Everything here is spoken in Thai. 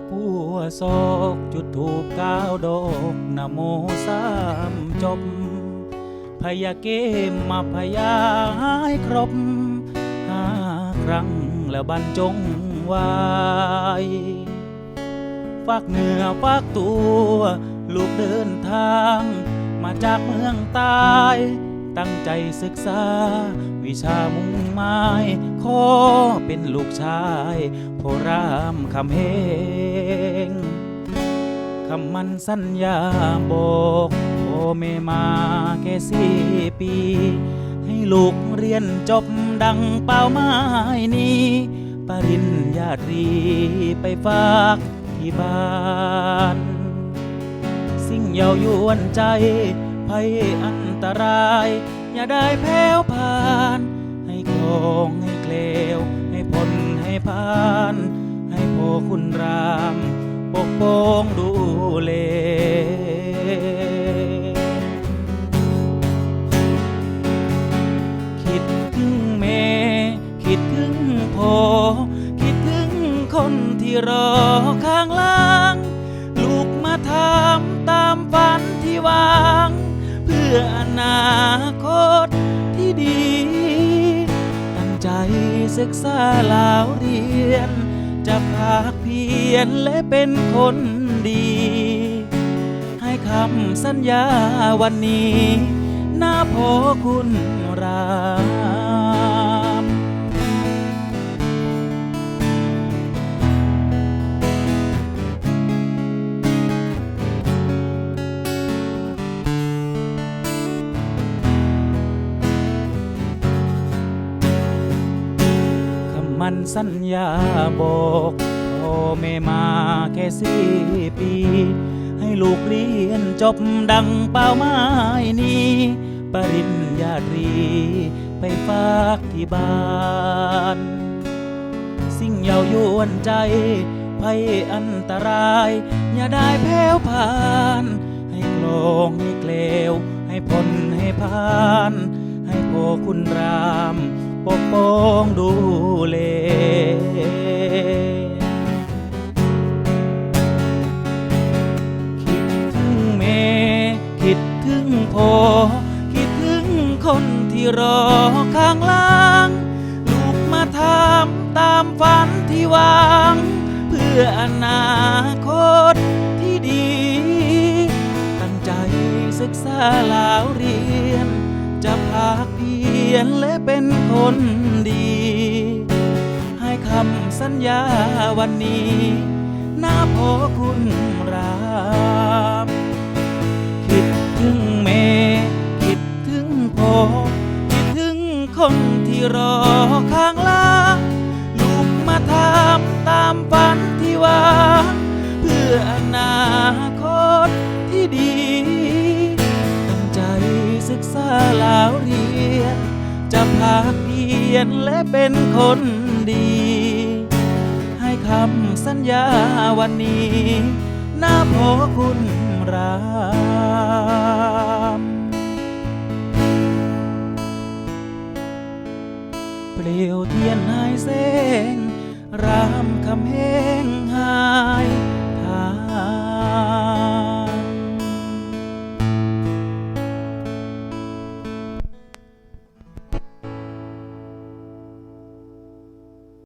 บหัวโศกจุดถูกก้าวดอกนโมสามจบ พยาเกมมาพยาให้ครบห้าครั้งแล้วบรรจงไว้ฝากเหนือฝากตัว ลูกเดินทาง มาจากเมืองใต้ ตั้งใจศึกษาวิชามุง มายขอเป็นลูกชายโพรามคำเฮงคำมันสัญญาบอกโอเมมาแค่สี่ปี ให้ลูกเรียนจบดังเป้าหมายนี้ ปริญญาตรีไปฝากที่บ้าน สิ่งเยาวยวนใจภัยอันตราย อย่าได้แพ้วผ่าน งให้เกลว ให้พ้นให้ผ่าน ให้พ่อคุณราม ปกป้องดูแลคิดถึงแม่คิดถึงพ่อคิดถึงคนที่รอข้างล่าง ลูกมาทำตามฝันที่วาง เพื่ออนาคต ศึกษาลาวเรียน จะภาคเพียรและเป็นคนดี ให้คำสัญญาวันนี้ หน้าพอคุณรา มันสัญญาบอกพ่อแม่มาแค่สี่ปี ให้ลูกเรียนจบดังเป้าหมายนี้ปริญญาตรี ไปฝากที่บ้าน สิ่งเยาวยวนใจ ภัยอันตราย อย่าได้แพ้วผ่าน ให้กลองให้เกลว ให้พ้นให้ผ่าน ให้พ่อคุณรามปกป้องดูแลคิดถึงแม่คิดถึงพ่อคิดถึงคนที่รอข้างล่าง ลูกมาทำตามฝันที่วาง เพื่ออนาคตที่ดี ตั้งใจศึกษาลาวเรียน จะพากเพียรและเป็นคนดี ให้คำสัญญาวันนี้น่าพอคุณราียนและเป็นคนดี ให้คำสัญญาวันนี้น้าพอคุณรามเปลี่ยวเทียนหายเส้งรามคำเฮ